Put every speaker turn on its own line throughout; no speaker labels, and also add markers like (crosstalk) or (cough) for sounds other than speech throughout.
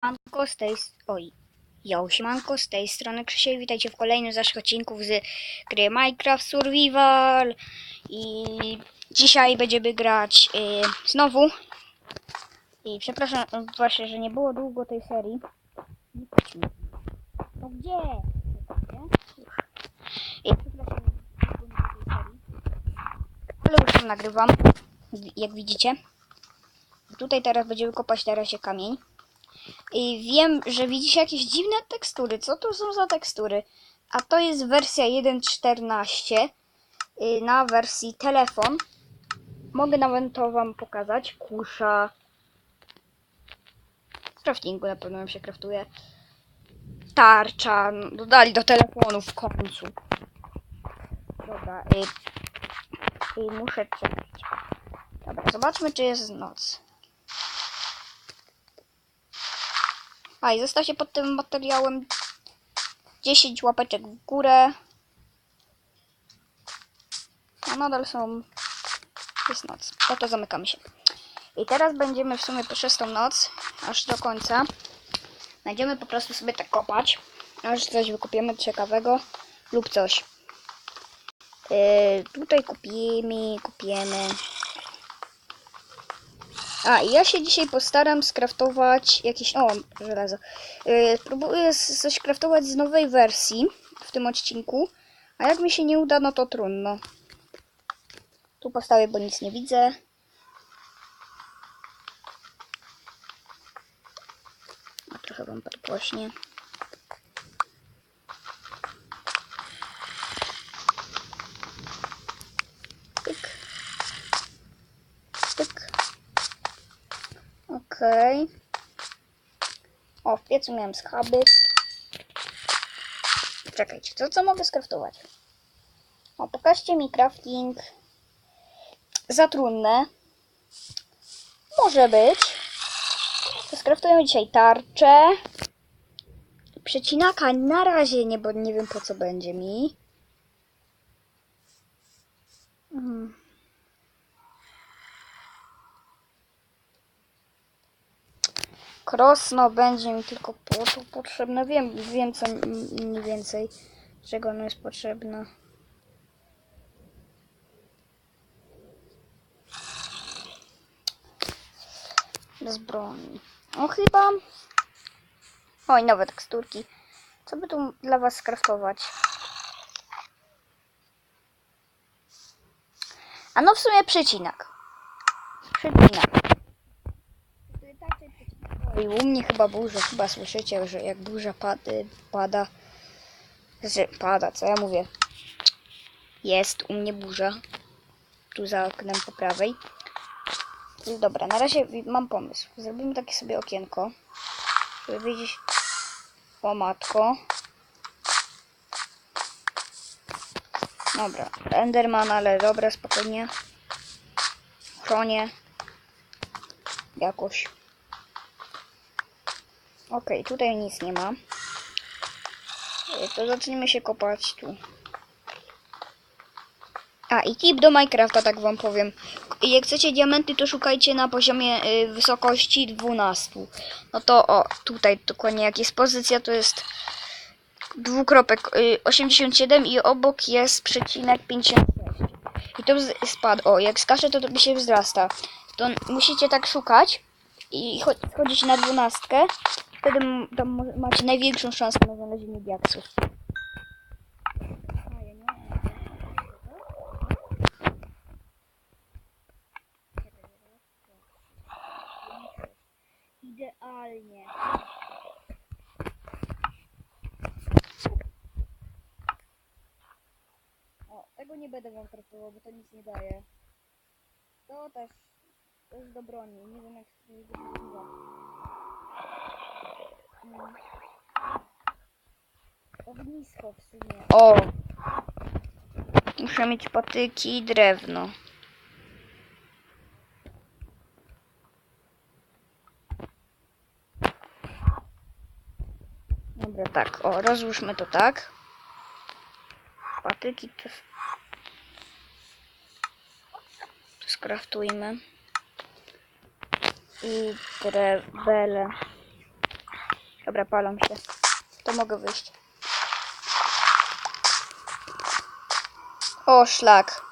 Siemanko z tej... Oj. Yo, siemanko z tej strony Krzysiek. Witajcie w kolejnym z naszych odcinków z gry Minecraft Survival. I dzisiaj będziemy grać y, znowu. I przepraszam właśnie, że nie było długo tej serii. No gdzie? I przepraszam, nie było tej serii. Ale już nagrywam, jak widzicie. Tutaj teraz będziemy kopać na razie kamień. I wiem, że widzicie jakieś dziwne tekstury. Co to są za tekstury? A to jest wersja 1.14 y, na wersji telefon. Mogę nawet to wam pokazać. Kusza. W craftingu na pewno się kraftuje. Tarcza. Dodali do telefonu w końcu. Dobra. Y, y, muszę czekać. Dobra, zobaczmy czy jest noc. A i zostawcie pod tym materiałem 10 łapeczek w górę. A nadal są. Jest noc. No to zamykamy się. I teraz będziemy w sumie przez tą noc, aż do końca. Będziemy po prostu sobie tak kopać, aż coś wykupiemy ciekawego lub coś. Yy, tutaj kupimy, kupiemy. A, ja się dzisiaj postaram skraftować jakieś... O, żelazo. Yy, próbuję coś kraftować z nowej wersji w tym odcinku. A jak mi się nie uda, no to trudno. Tu postawię, bo nic nie widzę. A trochę wam podgłośnie. Okej. O, w piecu miałem schaby. Czekajcie, to co mogę skraftować? O, pokażcie mi crafting. Za trudne. Może być. Skraftujemy dzisiaj tarczę. Przecinaka na razie nie, bo nie wiem po co będzie mi. Mhm. Krosno będzie mi tylko po to potrzebne. Wiem, wiem co mniej więcej, czego ono jest potrzebne. Bez broni. No chyba. Oj, nowe teksturki. Co by tu dla was skraftować? A no w sumie przecinak. Przecinak. Oj, u mnie chyba burza, chyba słyszycie, że jak burza pady, pada, że pada, co ja mówię? Jest u mnie burza. Tu za oknem po prawej. I Dobra, na razie mam pomysł. Zrobimy takie sobie okienko, żeby wiedzieć... O matko. Dobra, Enderman, ale dobra, spokojnie. Chronię. Jakoś. Okej, tutaj nic nie ma. E, To zaczniemy się kopać tu. A, i tip do Minecrafta, tak wam powiem. Jak chcecie diamenty, to szukajcie na poziomie y, wysokości 12. No to o, tutaj dokładnie jak jest pozycja, to jest dwukropek y, 87 i obok jest przecinek 56. I to spadł. O, jak skacze, to to mi się wzrasta. To musicie tak szukać i cho- chodzić na dwunastkę. Wtedy tam macie największą szansę na znalezienie diaksów. Idealnie. O, tego nie będę wam trafiło, bo to nic nie daje. To też to jest do broni. Nie wiem jak. Ognisko w sumie. O! Muszę mieć patyki i drewno. Dobra, tak. O, rozłóżmy to tak. Patyki to... to skraftujmy. I drewele. Dobra, palam się. To mogę wyjść. O, szlak.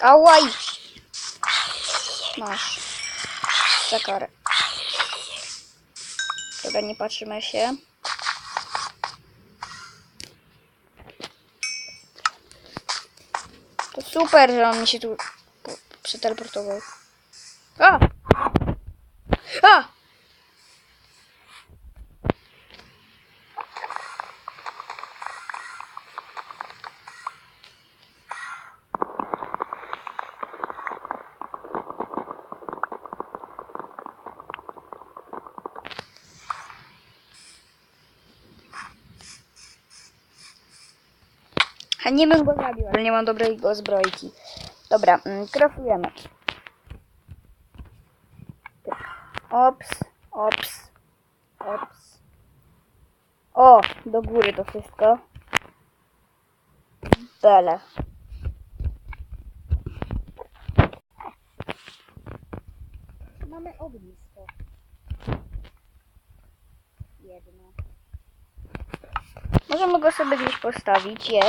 Ałaj! Masz. Za karę. Dobra, nie patrzymy się. To super, że on mi się tu przeteleportował. A! A! A nie bym go zabił, ale nie mam dobrej zbrojki. Dobra, mm, krafujemy. Ops, ops, ops. O, do góry to wszystko. Bele. Mamy ognisko. Jedno. Możemy go sobie gdzieś postawić, je.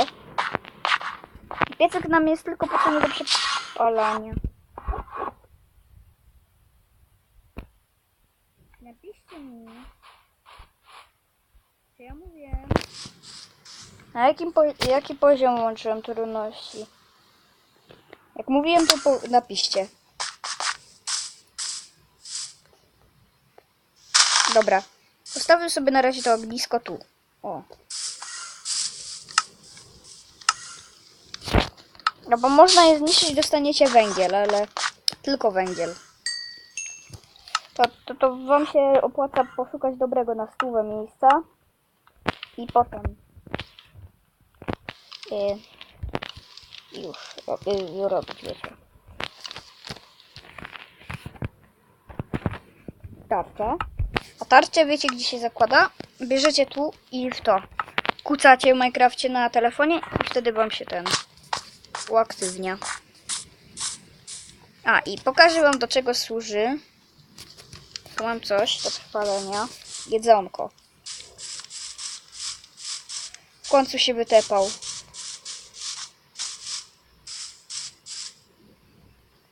Piecek nam jest tylko potrzebny do przepalania. Napiszcie mi, czy ja mówię. Na jakim po, jaki poziom łączyłem trudności? Jak mówiłem, to po, napiszcie. Dobra. Postawię sobie na razie to ognisko tu. O. No bo można je zniszczyć, dostaniecie węgiel, ale tylko węgiel. To, to, to wam się opłaca poszukać dobrego na stówę miejsca i potem y, już y, robić, wiecie. Tarczę. A tarczę wiecie gdzie się zakłada? Bierzecie tu i w to. Kucacie w Minecrafcie na telefonie i wtedy wam się ten uaktywnia. A i pokażę wam do czego służy. Tu mam coś do trwalenia. Jedzonko. W końcu się wytepał.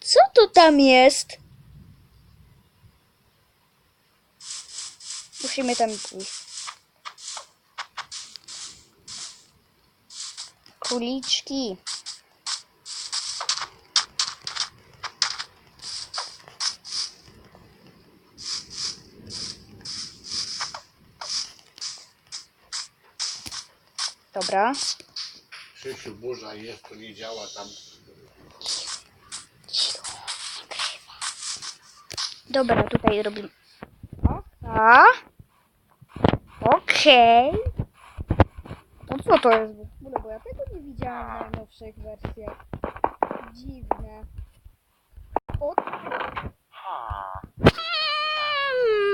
Co to tam jest? Musimy tam pójść. Króliczki. Dobra.
Krzysiu, burza jest, to nie działa tam.
Dobra, tutaj robimy. Oka. Okej. No co to jest? w ogóle? Bo ja tego nie widziałam w najnowszych wersjach. Dziwne. O.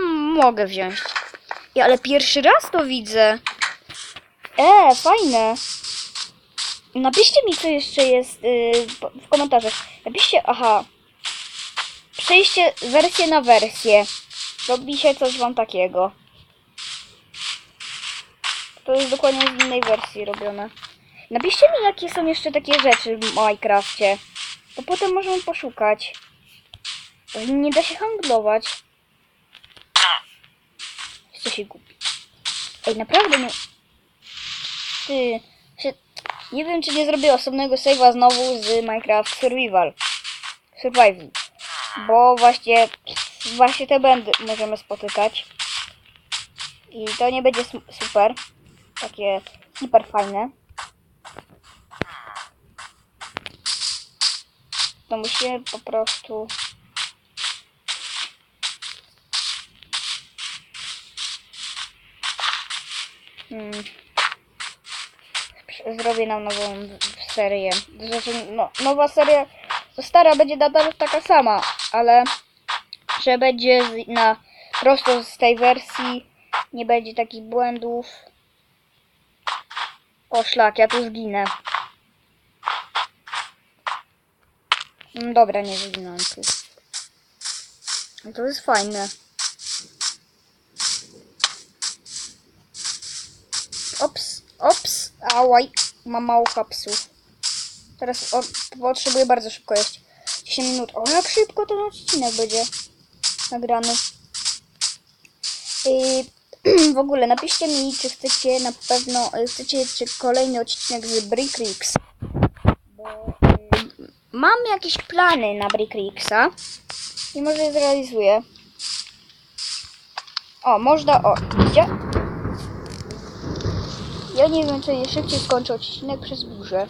Mm, mogę wziąć. Ja, ale pierwszy raz to widzę. E, fajne. Napiszcie mi, co jeszcze jest yy, w komentarzach. Napiszcie, aha. Przejście wersję na wersję. Robi się coś wam takiego. To jest dokładnie z innej wersji robione. Napiszcie mi, jakie są jeszcze takie rzeczy w Minecrafcie. To potem możemy poszukać. Nie da się handlować. Się gubi. Ej, naprawdę nie... Ty... Nie wiem, czy nie zrobię osobnego save'a znowu z Minecraft Survival. Survival. Bo właśnie... Właśnie te będy możemy spotykać. I to nie będzie su- super. Takie hiper fajne. To musimy po prostu... Hmm. Zrobię nam nową serię. Zresztą, no, nowa seria, stara będzie nadal taka sama, ale że będzie na prosto z tej wersji, nie będzie takich błędów. O szlak, ja tu zginę. Mm, Dobra, nie wyginąłem tu. No To jest fajne. Ałaj, mam mało kapsuł. Teraz o, potrzebuję bardzo szybko jeść. 10 minut. O, jak szybko ten odcinek będzie nagrany. Yy, (clears throat) w ogóle napiszcie mi, czy chcecie na pewno, y, chcecie czy kolejny odcinek z Brick. Bo y, mam jakieś plany na Brick i może je zrealizuję. O, można, o, widzicie? Ja nie wiem, czy nie szybciej skończę odcinek przez burzę.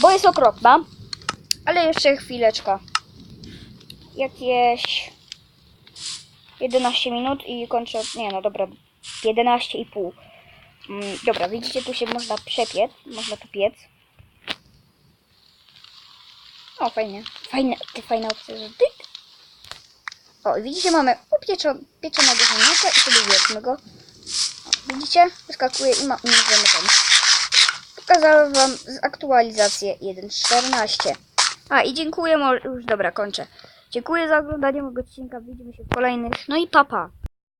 Bo jest okropna. Ale jeszcze chwileczka. Jakieś 11 minut i kończę. Nie no dobra. 11,5. Mm, dobra, widzicie, tu się można przepiec. Można tu piec. O, fajnie. Fajne, te fajne opcje, że tyk. O, widzicie, mamy upieczo, pieczonego ziemniaka i sobie wiedzmy go. O, widzicie? Wyskakuje i, ma, możemy ten. Pokazałem wam aktualizację 1.14. A i dziękuję, już dobra, kończę. Dziękuję za oglądanie mojego odcinka. Widzimy się w kolejnych. No i papa.